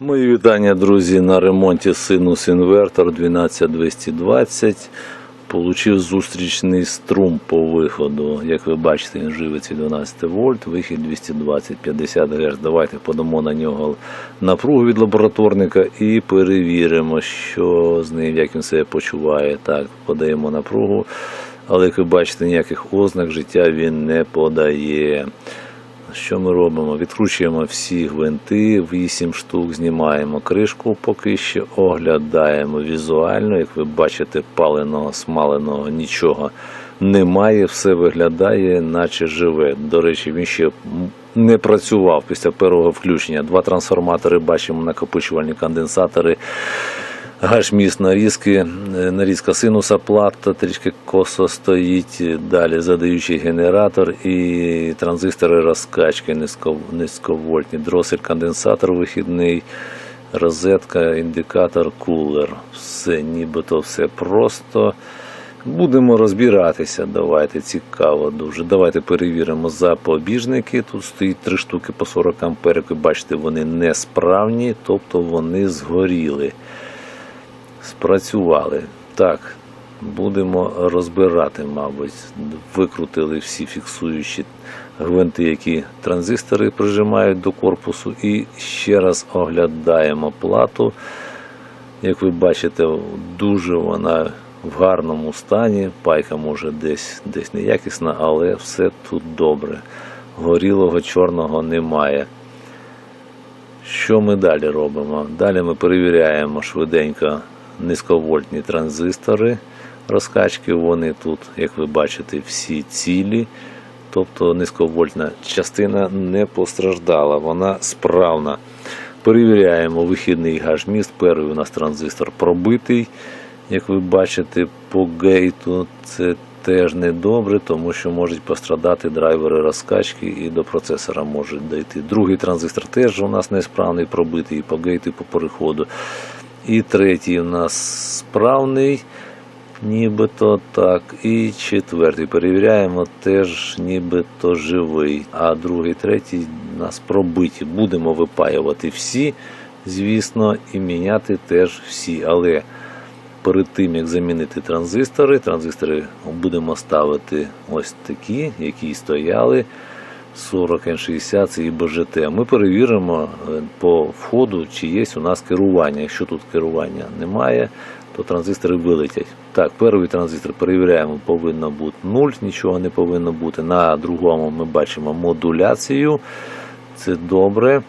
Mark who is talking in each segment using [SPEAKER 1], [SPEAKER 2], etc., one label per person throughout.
[SPEAKER 1] Мої вітання, друзі, на ремонті синус інвертор 12220. Получив зустрічний струм по виходу. Як ви бачите, він живиться 12 вольт, вихід 220 50 Гц. Давайте подамо на нього напругу від лабораторника і перевіримо, що з ним, як він себе почуває. Так, подаємо напругу. Але як ви бачите, ніяких ознак життя він не подає. Що ми робимо? Відкручуємо всі гвинти, 8 штук, знімаємо кришку, поки що оглядаємо візуально. Як ви бачите, паленого, смаленого нічого немає, все виглядає, наче живе. До речі, він ще не працював після першого включення. Два трансформатори бачимо, накопичувальні конденсатори. Гашміст нарізки, е, нарізка синуса плата трішки косо стоїть. Далі задаючий генератор і транзистори розкачки низько, низьковольтні, дросель, конденсатор вихідний, розетка, індикатор, кулер. Все, нібито все просто. Будемо розбиратися. Давайте цікаво дуже. Давайте перевіримо запобіжники. Тут стоїть три штуки по 40 ампер. Як бачите, вони несправні, тобто вони згоріли спрацювали. Так, будемо розбирати, мабуть. Викрутили всі фіксуючі гвинти, які транзистори прижимають до корпусу. І ще раз оглядаємо плату. Як ви бачите, дуже вона в гарному стані. Пайка може десь, десь неякісна, але все тут добре. Горілого чорного немає. Що ми далі робимо? Далі ми перевіряємо швиденько низьковольтні транзистори розкачки. Вони тут, як ви бачите, всі цілі. Тобто низьковольтна частина не постраждала, вона справна. Перевіряємо вихідний гашміст. Перший у нас транзистор пробитий. Як ви бачите, по гейту це теж не добре, тому що можуть пострадати драйвери розкачки і до процесора може дійти. Другий транзистор теж у нас несправний, пробитий і по гейту, і по переходу. І третій у нас справний, нібито так. І четвертий перевіряємо, теж нібито живий. А другий, третій нас пробиті. Будемо випаювати всі, звісно, і міняти теж всі. Але перед тим як замінити транзистори, транзистори будемо ставити ось такі, які стояли. 40 N60 це і БЖТ. Ми перевіримо е, по входу, чи є у нас керування. Якщо тут керування немає, то транзистори вилетять. Так, перший транзистор перевіряємо, повинно бути 0, нічого не повинно бути. На другому ми бачимо модуляцію. Це добре.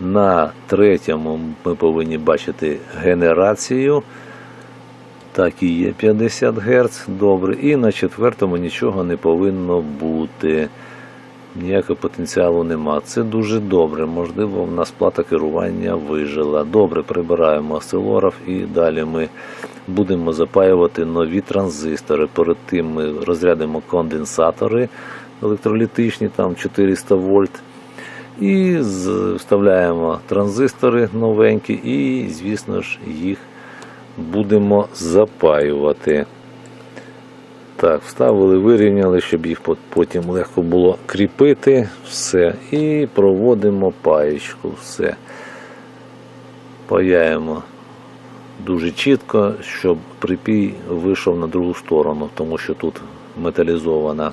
[SPEAKER 1] На третьому ми повинні бачити генерацію. Так і є 50 Гц, добре. І на четвертому нічого не повинно бути. Ніякого потенціалу нема. Це дуже добре. Можливо, в нас плата керування вижила. Добре, прибираємо осцилограф і далі ми будемо запаювати нові транзистори. Перед тим ми розрядимо конденсатори електролітичні, там 400 вольт. І вставляємо транзистори новенькі, і, звісно ж, їх будемо запаювати. Так, вставили, вирівняли, щоб їх потім легко було кріпити. Все. І проводимо паєчку. Все. Паяємо дуже чітко, щоб припій вийшов на другу сторону, тому що тут металізована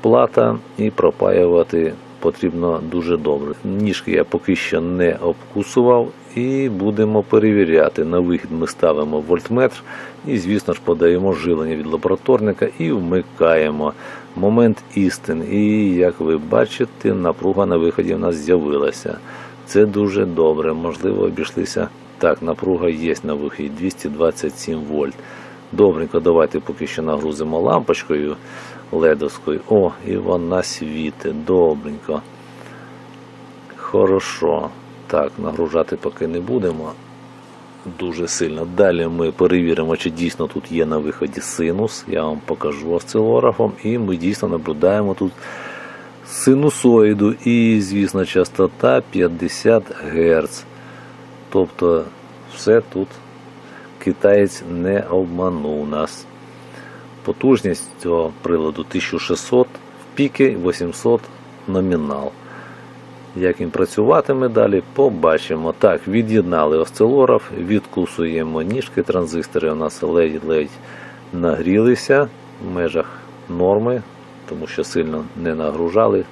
[SPEAKER 1] плата і пропаювати потрібно дуже добре. Ніжки я поки що не обкусував і будемо перевіряти. На вихід ми ставимо вольтметр і, звісно ж, подаємо живлення від лабораторника і вмикаємо. Момент істин. І як ви бачите, напруга на виході в нас з'явилася. Це дуже добре. Можливо, обійшлися. Так, напруга є на виході 227 вольт. Добренько, давайте поки що нагрузимо лампочкою ледовською. О, і вона світить. Добренько. Хорошо. Так, нагружати поки не будемо. Дуже сильно. Далі ми перевіримо, чи дійсно тут є на виході синус. Я вам покажу осцилографом. І ми дійсно наблюдаємо тут синусоїду. І, звісно, частота 50 Гц. Тобто все тут китаєць не обманув нас. Потужність цього приладу 1600 в піки 800 номінал. Як він працюватиме далі, побачимо. Так, від'єднали осцилограф, відкусуємо ніжки, транзистори у нас ледь-ледь нагрілися в межах норми, тому що сильно не нагружали.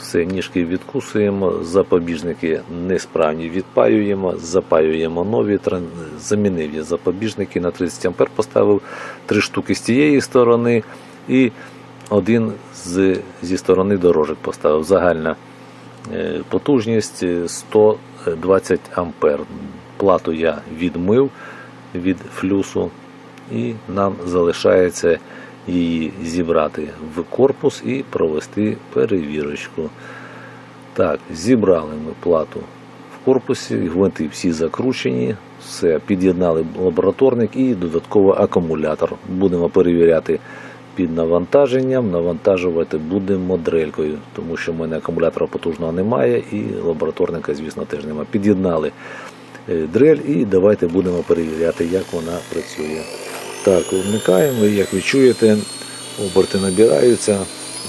[SPEAKER 1] Все, ніжки відкусуємо, запобіжники несправні відпаюємо, запаюємо нові. Замінив я запобіжники на 30 А, поставив три штуки з тієї сторони і один з, зі сторони дорожок поставив. Загальна е, потужність е, 120 ампер. Плату я відмив від флюсу, і нам залишається її зібрати в корпус і провести перевірочку. Так, зібрали ми плату в корпусі, гвинти всі закручені, все, під'єднали лабораторник і додатково акумулятор. Будемо перевіряти під навантаженням, навантажувати будемо дрелькою, тому що в мене акумулятора потужного немає і лабораторника, звісно, теж немає. Під'єднали е, дрель і давайте будемо перевіряти, як вона працює. Так, вмикаємо, і як ви чуєте, оберти набираються,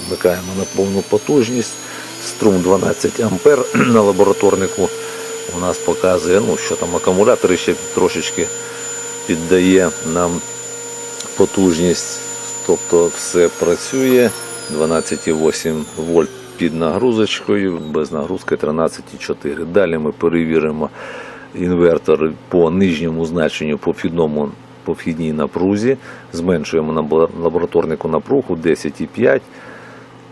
[SPEAKER 1] вмикаємо на повну потужність. Струм 12 ампер на лабораторнику у нас показує, ну що там акумулятор ще трошечки піддає нам потужність. Тобто все працює 12,8 вольт під нагрузочкою, без нагрузки 13,4. Далі ми перевіримо інвертор по нижньому значенню по вхідному по вхідній напрузі. Зменшуємо лабораторнику напругу 10,5.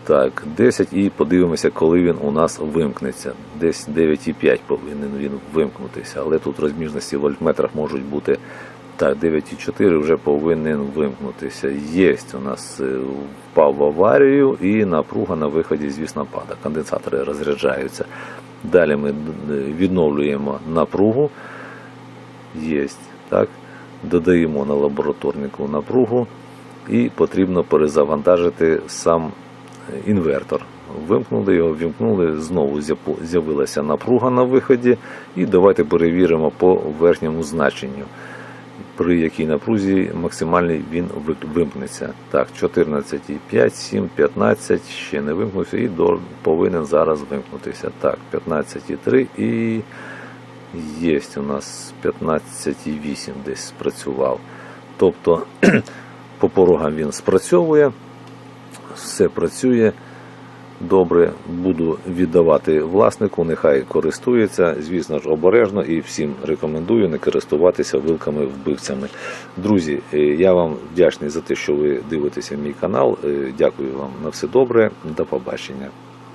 [SPEAKER 1] Так, 10 і подивимося, коли він у нас вимкнеться. Десь 9,5 повинен він вимкнутися, але тут розміжності в вольтметрах можуть бути. Так, 9,4 вже повинен вимкнутися. Є у нас е, впав в аварію і напруга на виході, звісно, падає. Конденсатори розряджаються. Далі ми е, відновлюємо напругу. Є, так. Додаємо на лабораторнику напругу і потрібно перезавантажити сам інвертор. Вимкнули його, вімкнули, знову з'явилася напруга на виході. І давайте перевіримо по верхньому значенню, при якій напрузі максимальний він вимкнеться. Так, 14,5, 7, 15, ще не вимкнувся і повинен зараз вимкнутися. Так, 15,3 і є у нас 15,8 десь спрацював. Тобто по порогам він спрацьовує все працює добре. Буду віддавати власнику, нехай користується. Звісно ж, обережно і всім рекомендую не користуватися вилками-вбивцями. Друзі, е, я вам вдячний за те, що ви дивитеся мій канал. Е, Дякую вам на все добре. До побачення.